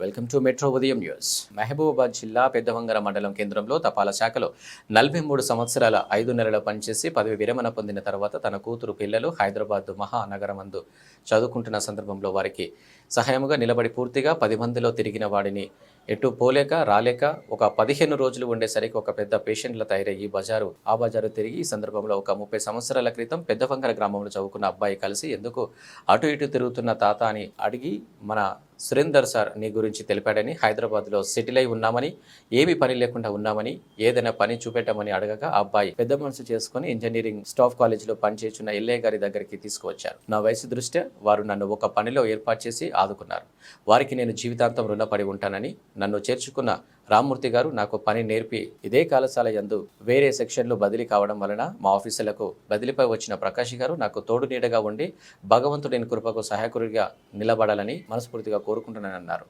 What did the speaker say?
Welcome to metro Udayam news. Mahabubabad జిల్లా పెద్దవంగర మండలం కేంద్రంలో తపాలా శాఖలో నలభై మూడు సంవత్సరాల ఐదు నెలల పనిచేసి పదవి విరమణ పొందిన తర్వాత తన కూతురు పిల్లలు హైదరాబాద్ మహానగరమందు చదువుకుంటున్న సందర్భంలో వారికి సహాయముగా నిలబడి పూర్తిగా పది మందిలో తిరిగిన వాడిని. ఎటు పోలేక రాలేక ఒక పదిహేను రోజులు ఉండేసరికి ఒక పెద్ద పేషెంట్ల తయారయ్యి బజారు ఆ బజారు తిరిగి ఈ సందర్భంలో ఒక ముప్పై సంవత్సరాల క్రితం పెద్దవంకర గ్రామంలో చదువుకున్న అబ్బాయి కలిసి ఎందుకు అటు ఇటు తిరుగుతున్న తాత అని అడిగి మన సురేందర్ సార్ నీ గురించి తెలిపాడని హైదరాబాద్లో సెటిల్ అయి ఉన్నామని ఏమి పని లేకుండా ఉన్నామని ఏదైనా పని చూపెట్టమని అడగక ఆ అబ్బాయి పెద్ద మనసు చేసుకుని ఇంజనీరింగ్ స్టాఫ్ కాలేజీలో పనిచేస్తున్న ఎల్ఏ గారి దగ్గరికి తీసుకువచ్చారు. నా వయసు దృష్ట్యా వారు నన్ను ఒక పనిలో ఏర్పాటు చేసి ఆదుకున్నారు. వారికి నేను జీవితాంతం రుణపడి ఉంటానని నన్ను చేర్చుకున్న రామ్మూర్తి గారు నాకు పని నేర్పి ఇదే కళాశాల యందు వేరే సెక్షన్లు బదిలీ కావడం వలన మా ఆఫీసులకు బదిలీపై వచ్చిన ప్రకాష్ గారు నాకు తోడు నీడగా ఉండి భగవంతుడిని కృపకు సహాయకుడిగా నిలబడాలని మనస్ఫూర్తిగా కోరుకుంటున్నానన్నారు.